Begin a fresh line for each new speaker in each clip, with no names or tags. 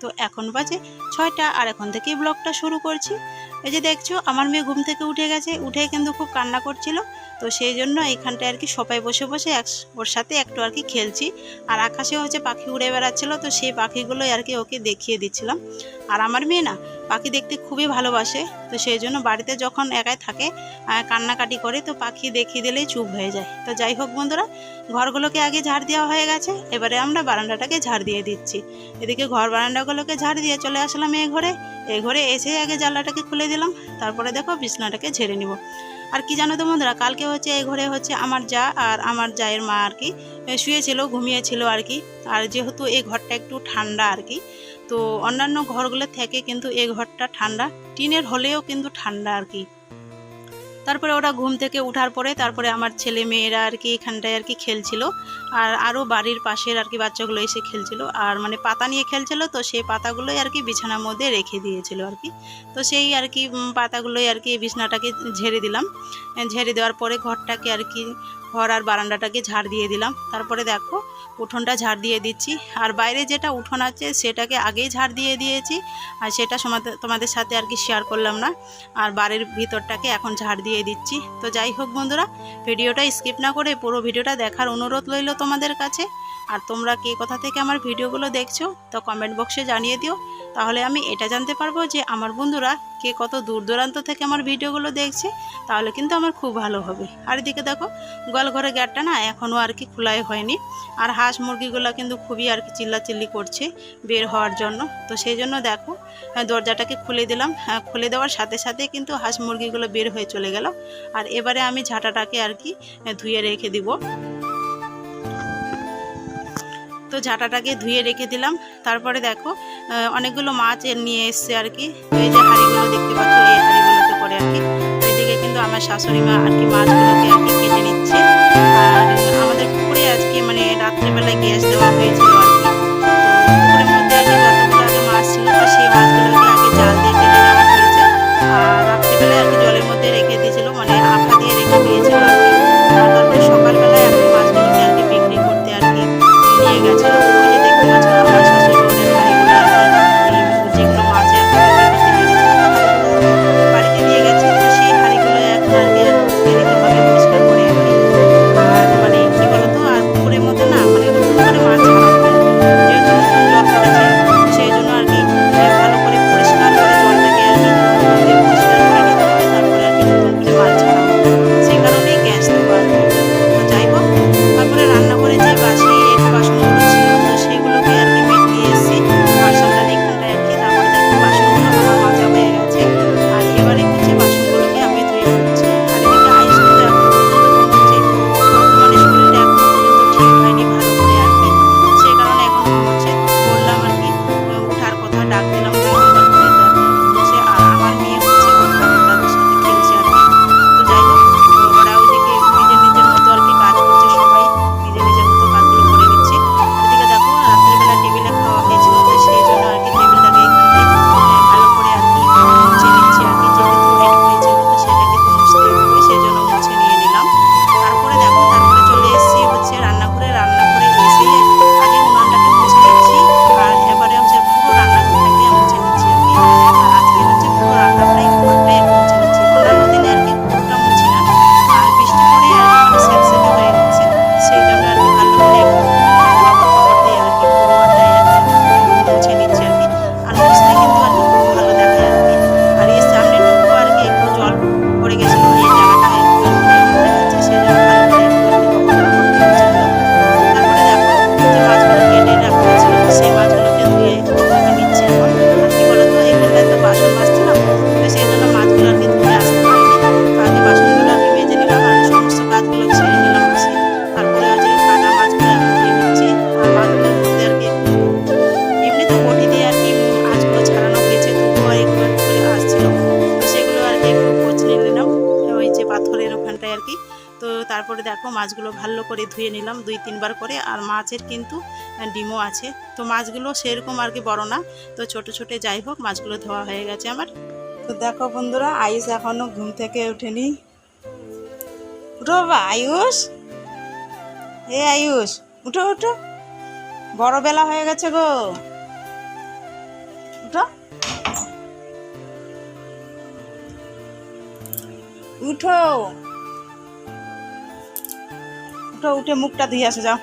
তো এখন বাজে ছয়টা আর এখন থেকেই ব্লগটা শুরু করছি। এই যে দেখছ, আমার মেয়ে ঘুম থেকে উঠে গেছে উঠে কিন্তু খুব কান্না করছিল। তো সেই জন্য এইখানটায় আর কি সবাই বসে বসে এক, ওর সাথে একটু আর কি খেলছি। আর আকাশে হচ্ছে পাখি উড়ে বেড়াচ্ছিল, তো সেই পাখিগুলোই আর কি ওকে দেখিয়ে দিচ্ছিলাম। আর আমার মেয়ে না, পাখি দেখতে খুবই ভালোবাসে, তো সেই জন্য বাড়িতে যখন একাই থাকে কান্নাকাটি করে, তো পাখি দেখিয়ে দিলেই চুপ হয়ে যায়। তো যাই হোক বন্ধুরা, ঘরগুলোকে আগে ঝাড় দেওয়া হয়ে গেছে, এবারে আমরা বারান্দাটাকে ঝাড় দিয়ে দিচ্ছি। এদিকে ঘর বারান্দাগুলোকে ঝাড় দিয়ে চলে আসলাম এই ঘরে। এই ঘরে এসে আগে জানলাটাকে খুলে দিলাম তারপরে দেখো বিছনাটাকে ঝেড়ে নিব। আর কি জানো তো বন্ধুরা কালকে হচ্ছে এই ঘরে হচ্ছে আমার যা আর আমার জায়ের মা আর কি এ, শুয়েছিল ঘুমিয়েছিল আর কি। আর যেহেতু এই ঘরটা একটু ঠান্ডা আর কি তো অন্যান্য ঘরগুলো থেকে কিন্তু এই ঘরটা ঠান্ডা। টিনের হলেও কিন্তু ঠান্ডা আর কি। তারপরে ওরা ঘুম থেকে উঠার পরে তারপরে আমার ছেলে মেয়েরা আর কি এখানটায় আর কি খেলছিল। আর আরও বাড়ির পাশের আর কি বাচ্চাগুলো এসে খেলছিল। আর মানে পাতা নিয়ে খেলছিল তো সেই পাতাগুলোই আর কি বিছানার মধ্যে রেখে দিয়েছিল আর কি। তো সেই আর কি পাতাগুলোই আর কি বিছানাটাকে ঝেড়ে দিলাম। ঝেড়ে দেওয়ার পরে ঘরটাকে আর কি ঘর আর বারান্দাটাকে ঝাড় দিয়ে দিলাম। তারপরে দেখো, উঠোনটা ঝাড় দিয়ে দিচ্ছি। আর বাইরে যেটা উঠোন আছে, সেটাকে আগেই ঝাড় দিয়ে দিয়েছি। আর সেটা তোমাদের সাথে আর কি শেয়ার করলাম না। আর বাড়ির ভিতরটাকে এখন ঝাড় দিয়ে দিচ্ছি। তো যাই হোক বন্ধুরা, ভিডিওটা স্কিপ না করে পুরো ভিডিওটা দেখার অনুরোধ রইল তোমাদের কাছে। আর তোমরা কে কোথা থেকে আমার ভিডিওগুলো দেখছ, তো কমেন্ট বক্সে জানিয়ে দিও। তাহলে আমি এটা জানতে পারব যে আমার বন্ধুরা কে কত দূর দূরান্ত থেকে আমার ভিডিওগুলো দেখছে তাহলে কিন্তু আমার খুব ভালো হবে। আর এদিকে দেখো গোয়াল ঘরে গেটটা না এখনও আর কি খোলাই হয়নি। আর হাঁস মুরগিগুলো কিন্তু খুবই আর কি চিল্লাচিল্লি করছে বের হওয়ার জন্য। তো সেই জন্য দেখো হ্যাঁ, দরজাটাকে খুলে দিলাম। হ্যাঁ, খুলে দেওয়ার সাথে সাথে কিন্তু হাঁস মুরগিগুলো বের হয়ে চলে গেল। আর এবারে আমি ঝাঁটাটাকে আর কি ধুয়ে রেখে দিব। তো ঝাঁটাটাকে ধুয়ে রেখে দিলাম। তারপরে দেখো অনেকগুলো মাছ এর নিয়ে এসছে আর কি। এই যে হাঁড়িগুলো দেখতে পাচ্ছ, এই হাঁড়িগুলোতে করে আর কি। এদিকে কিন্তু আমার শাশুড়ি মা আর কি মাছগুলোকে আর কি কেটে নিচ্ছে। আর আমাদের পুকুরে আজকে মানে রাত্রেবেলায় গ্যাস দেওয়া হয়েছিল আর কি। পুকুরের মধ্যে আর কি যতগুলো আগে মাছ ছিল সেই মাছগুলোকে ছেড়ে নিলাম ওই যে পাথরের ওখানটায় আর কি। তো তারপরে দেখো মাছগুলো ভালো করে ধুয়ে নিলাম দুই তিনবার করে। আর মাছের কিন্তু ডিমও আছে। তো মাছগুলো সেরকম আর কি বড় না। তো ছোট ছোটো যাই হোক, মাছগুলো ধোয়া হয়ে গেছে আমার। তো দেখো বন্ধুরা, আয়ুষ এখনও ঘুম থেকে উঠেনি উঠো বাবা, আয়ুষ। হে আয়ুষ, উঠো উঠো। বড় বেলা হয়ে গেছে গো। উঠো। উঠো। উঠো, উঠে মুখটা ধুয়ে আসো, যাও।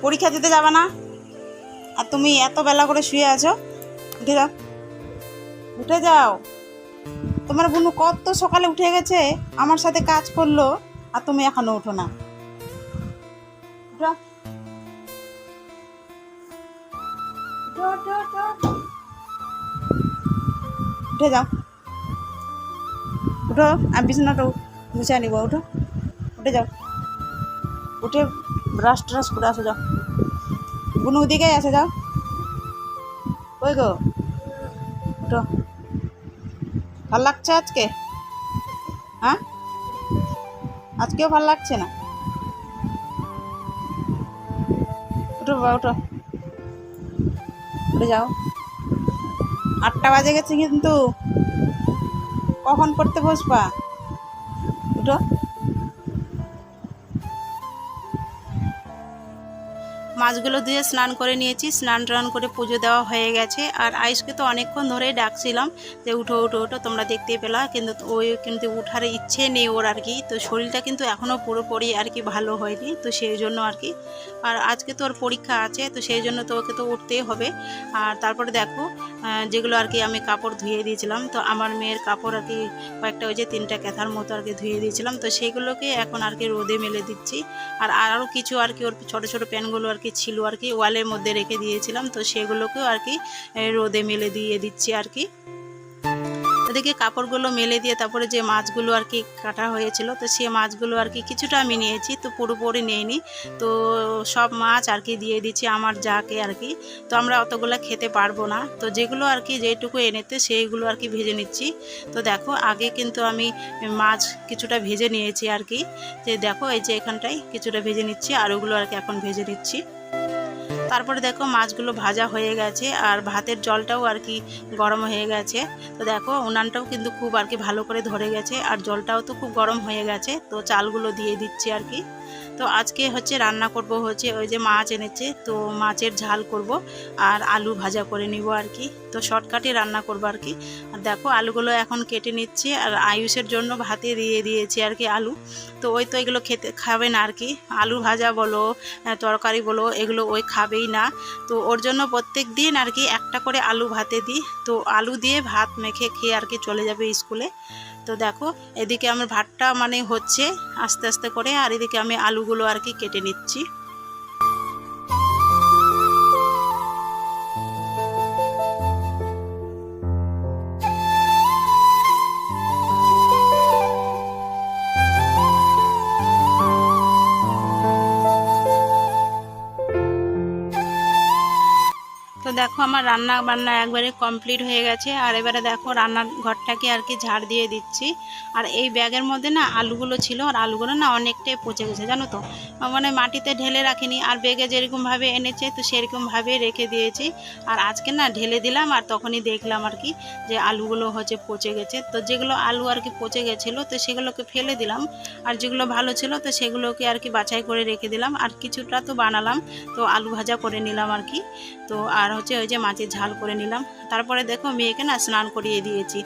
পরীক্ষা দিতে যাবে না? আর তুমি এত বেলা করে শুয়ে আছো? উঠে যাও। উঠে যাও। তোমার বোনু কত সকালে উঠে গেছে, আমার সাথে কাজ করল, আর তুমি এখনও উঠো না। উঠো। যাও। উঠো আমি বিছানাটা গুছিয়ে নিব উঠো। উঠে যাও। উঠে ব্রাশ ট্রাশ করে আসো, যাও। বুনু দিকে আসে, যাও। ওই গো? উঠো। ভালো লাগছে আজকে? হ্যাঁ? আজকেও ভালো লাগছে না? উঠো বাবা, উঠো। উঠে যাও। আটটা বাজে গেছে কিন্তু। কখন পড়তে বসবা? উঠো। মাছগুলো ধুয়ে স্নান করে নিয়েছি। স্নান টান করে পুজো দেওয়া হয়ে গেছে। আর আইসকে তো অনেকক্ষণ ধরেই ডাকছিলাম যে, উঠো উঠো উঠো, তোমরা দেখতেই পেলা। কিন্তু ওই কিন্তু উঠার ইচ্ছে নেই ওর আর কি। তো শরীরটা কিন্তু এখনও পুরোপুরি আর কি ভালো হয়নি, তো সেই জন্য আর কি। আর আজকে তো ওর পরীক্ষা আছে, তো সেই জন্য তো ওকে তো উঠতেই হবে। আর তারপরে দেখো যেগুলো আর কি আমি কাপড় ধুয়ে দিয়েছিলাম, তো আমার মেয়ের কাপড় আর কি কয়েকটা ওই যে তিনটা ক্যাথার মতো আর কি ধুয়ে দিয়েছিলাম। তো সেইগুলোকে এখন আর কি রোদে মেলে দিচ্ছি। আর আরও কিছু আর কি ওর ছোটো ছোটো প্যানগুলো আর কি ছিল আর কি, ওয়ালের মধ্যে রেখে দিয়েছিলাম, তো সেগুলোকেও আর কি রোদে মেলে দিয়ে দিচ্ছি আর কি। ওদিকে কাপড়গুলো মেলে দিয়ে তারপরে যে মাছগুলো আর কি কাটা হয়েছিল, তো সে মাছগুলো আর কি কিছুটা আমি নিয়েছি, তো পুরোপুরি নিইনি। তো সব মাছ আর কি দিয়ে দিচ্ছি আমার যাকে আর কি। তো আমরা অতগুলো খেতে পারব না। তো যেগুলো আর কি যেটুকু এনেতে সেইগুলো আর কি ভেজে নিচ্ছি। তো দেখো, আগে কিন্তু আমি মাছ কিছুটা ভেজে নিয়েছি আর কি। যে দেখো, এই যে এখানটায় কিছুটা ভেজে নিচ্ছি আর ওগুলো আর কি এখন ভেজে নিচ্ছি। তারপরে দেখো মাছগুলো ভাজা হয়ে গেছে আর ভাতের জলটাও আর কি গরম হয়ে গেছে। তো দেখো উনানটাও কিন্তু খুব আর কি ভালো করে ধরে গেছে আর জলটাও তো খুব গরম হয়ে গেছে। তো চালগুলো দিয়ে দিচ্ছি আর কি। তো আজকে হচ্ছে রান্না করব হচ্ছে ওই যে মাছ এনেছে, তো মাছের ঝাল করব আর আলু ভাজা করে নিব আর কি। তো শর্টকাটে রান্না করব আর কি। আর দেখো আলুগুলো এখন কেটে নিচ্ছি আর আয়ুষের জন্য ভাতে দিয়ে দিয়েছি আর কি আলু। তো ওই তো এগুলো খেতে খাবে না আর কি। আলু ভাজা বলো তরকারি বলো, এগুলো ওই খাবেই না। তো ওর জন্য প্রত্যেক দিন আর কি একটা করে আলু ভাতে দিই। তো আলু দিয়ে ভাত মেখে খেয়ে আর কি চলে যাবে স্কুলে। তো দেখো, এদিকে আমার ভাতটা মানে হচ্ছে আস্তে আস্তে করে, আর এদিকে আমি আলুগুলো আর কি কেটে নিচ্ছি। দেখো আমার রান্না বান্না একবারে কমপ্লিট হয়ে গেছে, আর এবারে দেখো রান্নার ঘরটাকে আর কি ঝাড় দিয়ে দিচ্ছি। আর এই ব্যাগের মধ্যে না আলুগুলো ছিল, আর আলুগুলো না অনেকটাই পচে গেছে, জানো তো? মানে মাটিতে ঢেলে রাখিনি, আর ব্যাগে যেরকমভাবে এনেছে তো সেরকমভাবে রেখে দিয়েছি। আর আজকে না ঢেলে দিলাম, আর তখনই দেখলাম আর কি যে আলুগুলো হচ্ছে পচে গেছে। তো যেগুলো আলু আর কি পচে গেছিল, তো সেগুলোকে ফেলে দিলাম। আর যেগুলো ভালো ছিল, তো সেগুলোকে আর কি বাছাই করে রেখে দিলাম। আর কিছুটা তো বানালাম, তো আলু ভাজা করে নিলাম আর কি। তো আর হচ্ছে ওই যে মাছের ঝাল করে নিলাম। তারপরে দেখো মেয়েকে না স্নান করিয়ে দিয়েছি।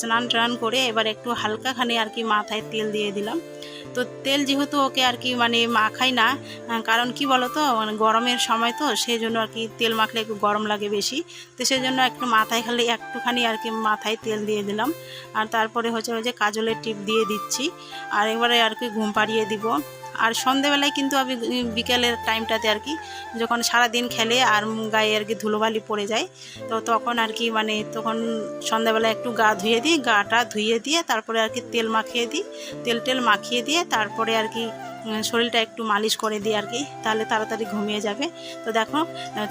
স্নান টান করে এবার একটু হালকাখানি আর কি মাথায় তেল দিয়ে দিলাম। তো তেল যেহেতু ওকে আর কি মানে মাখাই না কারণ কি বলো তো মানে গরমের সময় তো সেই জন্য আর কি তেল মাখলে একটু গরম লাগে বেশি। তো সেই জন্য একটু মাথায় খালি একটুখানি আর কি মাথায় তেল দিয়ে দিলাম। আর তারপরে হচ্ছে ওই যে কাজলের টিপ দিয়ে দিচ্ছি। আর এবারে আর কি ঘুম পাড়িয়ে দিব। আর সন্ধেবেলায় কিন্তু আমি বিকেলের টাইমটাতে আর কি যখন সারা দিন খেলে আর গায়ে আর কি ধুলোবালি পড়ে যায়, তো তখন আর কি মানে তখন সন্ধ্যাবেলা একটু গা ধুয়ে দিই, গাটা ধুয়ে দিয়ে তারপরে আর কি তেল মাখিয়ে দিই। তেল টেল মাখিয়ে দিয়ে তারপরে আর কি শরীরটা একটু মালিশ করে দিই আর কি, তাহলে তাড়াতাড়ি ঘুমিয়ে যাবে। তো দেখো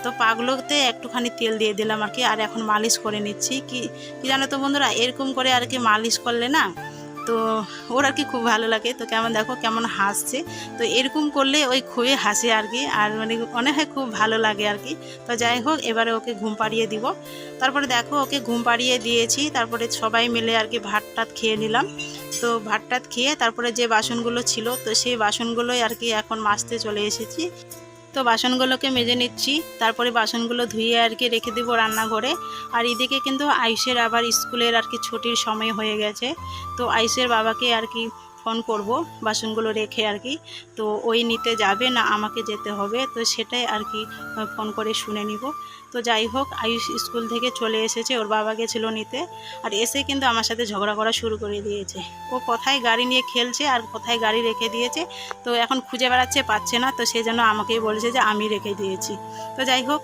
তো পাগুলোতে একটুখানি তেল দিয়ে দিলাম আর কি, আর এখন মালিশ করে নিচ্ছি। কি কি জানো তো বন্ধুরা, এরকম করে আর কি মালিশ করলে না, তো ওর আর কি খুব ভালো লাগে। তো কেমন দেখো, কেমন হাসছে। তো এরকম করলে ওই খুবই হাসে আর কি, আর মানে হয় খুব ভালো লাগে আর কি। তো যাই হোক, এবারে ওকে ঘুম পাড়িয়ে দিব। তারপরে দেখো, ওকে ঘুম পাড়িয়ে দিয়েছি। তারপরে সবাই মিলে আর কি ভাত টাত খেয়ে নিলাম। তো ভাত টাত খেয়ে তারপরে যে বাসনগুলো ছিল, তো সেই বাসনগুলোই আর কি এখন মাজতে চলে এসেছি। তো বাসনগুলোকে মেজে নিচ্ছি, তারপরে বাসনগুলো ধুয়ে আর কি রেখে দেবো রান্নাঘরে। আর এদিকে কিন্তু আয়ুষের আবার স্কুলের আর কি ছুটির সময় হয়ে গেছে। তো আইসের বাবাকে আর কি ফোন করব বাসনগুলো রেখে আর কি। তো ওই নিতে যাবে না, আমাকে যেতে হবে। তো সেটাই আর কি ফোন করে শুনে নিব। তো যাই হোক, আয়ুষ স্কুল থেকে চলে এসেছে, ওর বাবা গেছিল নিতে। আর এসে কিন্তু আমার সাথে ঝগড়া করা শুরু করে দিয়েছে। ও কোথায় গাড়ি নিয়ে খেলছে আর কোথায় গাড়ি রেখে দিয়েছে, তো এখন খুঁজে বেড়াচ্ছে, পাচ্ছে না। তো সেই জন্য আমাকেই বলেছে যে, আমি রেখে দিয়েছি। তো যাই হোক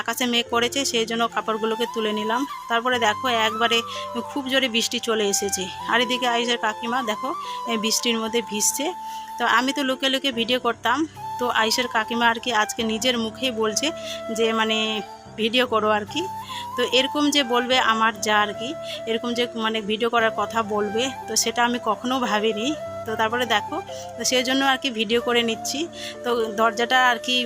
আকাশে মেঘ করেছে, সেই জন্য কাপড়গুলোকে তুলে নিলাম। তারপরে দেখো, একবারে খুব জোরে বৃষ্টি চলে এসেছে। আর এদিকে আয়ুষের কাকিমা, দেখো বৃষ্টির মধ্যে ভিজছে। তো আমি তো লোকে লোকে ভিডিও করতাম। তো আইসার কাকিমা আর কি আজকে নিজের মুখেই বলছে যে মানে ভিডিও করো আর কি। তো এরকম যে বলবে আমার যা আর কি, এরকম যে মানে ভিডিও করার কথা বলবে, তো সেটা আমি কখনো ভাবিনি। তো তারপরে দেখো, তো সেই জন্য আর কি ভিডিও করে নিচ্ছি। তো দরজাটা আর কি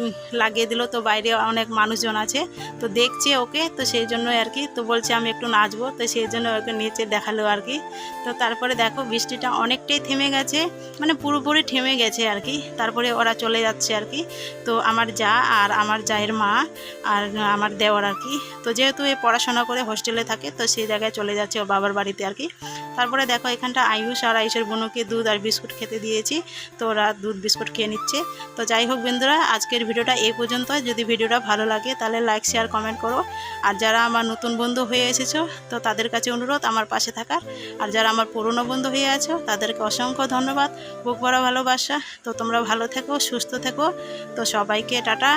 লাগিয়ে দিল, তো বাইরে অনেক মানুষজন আছে, তো দেখছে ওকে, তো সেই জন্য আর কি, তো বলছে আমি একটু নাচবো, তো সেই জন্য ওকে নিচে দেখাল আর কি। তো তারপরে দেখো, বৃষ্টিটা অনেকটাই থেমে গেছে মানে পুরোপুরি থেমে গেছে আর কি, তারপরে ওরা চলে যাচ্ছে আর কি। তো আমার যা আর আমার জায়ের মা আর আমার দেওয়ার আর কি। তো যেহেতু এ পড়াশোনা করে হোস্টেলে থাকে, তো সেই জায়গায় চলে যাচ্ছে ও বাবার বাড়িতে আর কি। তারপরে দেখো, এখানটা আয়ুষ আর আয়ুষের বোনকে দুধ আর বিস্কুট খেতে দিয়েছি। তো ওরা দুধ বিস্কুট খেয়ে নিচ্ছে। তো যাই হোক বন্ধুরা, আজকের ভিডিওটা এই পর্যন্ত। যদি ভিডিওটা ভালো লাগে, তাহলে লাইক শেয়ার কমেন্ট করো। আর যারা আমার নতুন বন্ধু হয়ে এসেছ, তো তাদের কাছে অনুরোধ আমার পাশে থাকার। আর যারা আমার পুরনো বন্ধু হয়ে আছো, তাদেরকে অসংখ্য ধন্যবাদ। বুক ভরা ভালোবাসা। তো তোমরা ভালো থেকো, সুস্থ থেকো। তো সবাইকে টাটা।